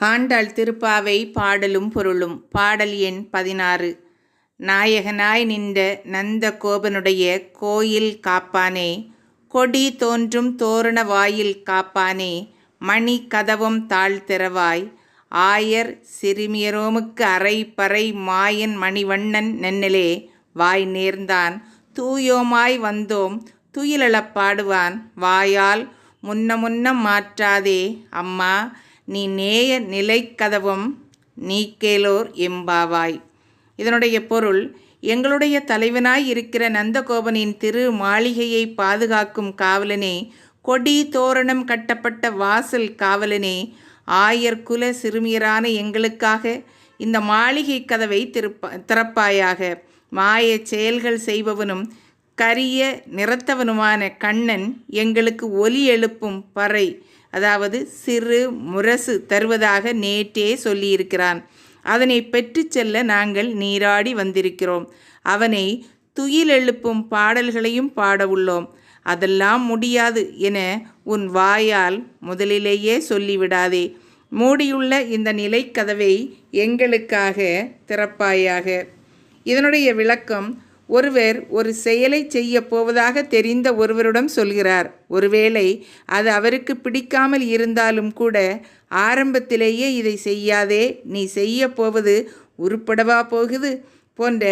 ஆண்டாள் திருப்பாவை பாடலும் பொருளும். பாடல் எண் பதினாறு. நாயகனாய் நின்ற நந்த கோபனுடைய கோயில் காப்பானே. கொடி தோன்றும் தோரண வாயில் காப்பானே. மணி கதவம் தாழ்த்திறவாய் ஆயர் சிறுமியரோமுக்கு அரை பறை மாயன் மணிவண்ணன் நென்னலே வாய் நேர்ந்தான். தூயோமாய் வந்தோம் துயிலளப் பாடுவான். வாயால் முன்ன முன்ன மாற்றாதே அம்மா நீ நேய நிலைக்கதவும் நீக்கேலோர் எம்பாவாய். இதனுடைய பொருள் எங்களுடைய தலைவனாய் இருக்கிற நந்தகோபனின் திரு மாளிகையை பாதுகாக்கும் காவலனே கொடி தோரணம் கட்டப்பட்ட வாசல் காவலனே ஆயர் குல சிறுமியரான எங்களுக்காக இந்த மாளிகை கதவை திருப்ப திறப்பாயாக. மாய செயல்கள் செய்பவனும் கரிய நிறத்தவனுமான கண்ணன் எங்களுக்கு ஒலி எழுப்பும் பறை. அதாவது சிறு முரசு தருவதாக நேற்றே சொல்லியிருக்கிறான். அதனை பெற்று செல்ல நாங்கள் நீராடி வந்திருக்கிறோம். அவனை துயில் எழுப்பும் பாடல்களையும் பாடவுள்ளோம் அதெல்லாம் முடியாது என உன் வாயால் முதலிலேயே சொல்லிவிடாதே. மூடியுள்ள இந்த நிலைக்கதவை எங்களுக்காக திறப்பாயாக. இதனுடைய விளக்கம் ஒருவர் ஒரு செயலை செய்ய போவதாக தெரிந்த ஒருவரிடம் சொல்கிறார். ஒருவேளை அது அவருக்கு பிடிக்காமல் இருந்தாலும் கூட ஆரம்பத்திலேயே இதை செய்யாதே நீ செய்ய போவது உருப்படவா போகுது? போன்ற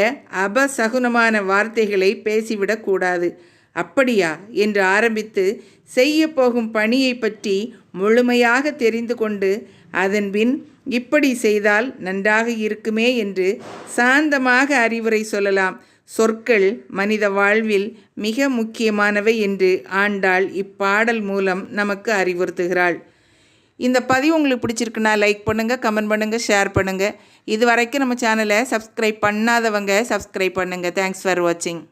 அபசகுனமான வார்த்தைகளை பேசிவிடக்கூடாது அப்படியா? என்று ஆரம்பித்து செய்ய போகும் பணியை பற்றி முழுமையாக தெரிந்து கொண்டு அதன்பின் இப்படி செய்தால் நன்றாக இருக்குமே என்று சாந்தமாக அறிவுரை சொல்லலாம். சொற்கள் மனித வாழ்வில் மிக முக்கியமானவை என்று ஆண்டாள் இப்பாடல் மூலம் நமக்கு அறிவுறுத்துகிறாள். இந்த பதிவு உங்களுக்கு பிடிச்சிருக்குன்னா லைக் பண்ணுங்கள் கமெண்ட் பண்ணுங்கள் ஷேர் பண்ணுங்கள் இது வரைக்கும் நம்ம சேனலை சப்ஸ்கிரைப் பண்ணாதவங்க சப்ஸ்கிரைப் பண்ணுங்கள் தேங்க்ஸ் ஃபார் வாட்சிங்